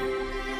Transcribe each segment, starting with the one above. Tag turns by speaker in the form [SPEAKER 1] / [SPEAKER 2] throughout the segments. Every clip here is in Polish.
[SPEAKER 1] Thank you.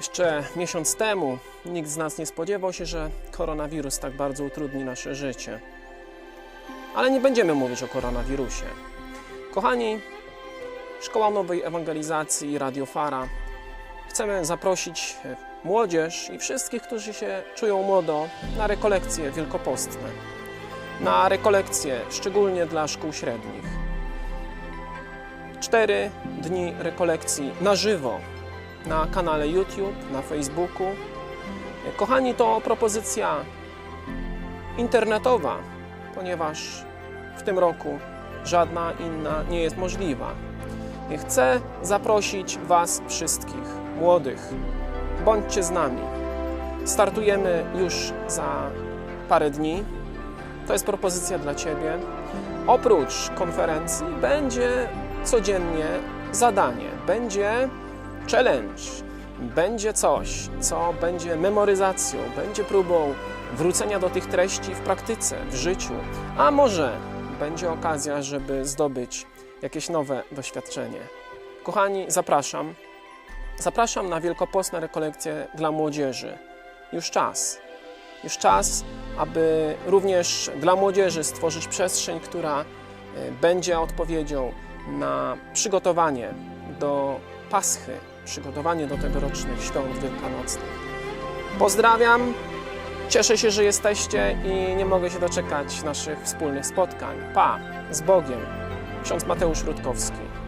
[SPEAKER 1] Jeszcze miesiąc temu nikt z nas nie spodziewał się, że koronawirus tak bardzo utrudni nasze życie. Ale nie będziemy mówić o koronawirusie. Kochani, Szkoła Nowej Ewangelizacji Radio Fara chcemy zaprosić młodzież i wszystkich, którzy się czują młodo na rekolekcje wielkopostne. Na rekolekcje szczególnie dla szkół średnich. Cztery dni rekolekcji na żywo na kanale YouTube, na Facebooku. Kochani, to propozycja internetowa, ponieważ w tym roku żadna inna nie jest możliwa. Chcę zaprosić Was wszystkich, młodych, bądźcie z nami. Startujemy już za parę dni. To jest propozycja dla Ciebie. Oprócz konferencji będzie codziennie zadanie, będzie challenge, będzie coś, co będzie memoryzacją, będzie próbą wrócenia do tych treści w praktyce, w życiu, a może będzie okazja, żeby zdobyć jakieś nowe doświadczenie. Kochani, zapraszam. Zapraszam na wielkopostne rekolekcje dla młodzieży. Już czas. Już czas, aby również dla młodzieży stworzyć przestrzeń, która y, będzie odpowiedzią na przygotowanie do Paschy, przygotowanie do tegorocznych świąt wielkanocnych. Pozdrawiam, cieszę się, że jesteście i nie mogę się doczekać naszych wspólnych spotkań. Pa, z Bogiem. Ksiądz Mateusz Rutkowski.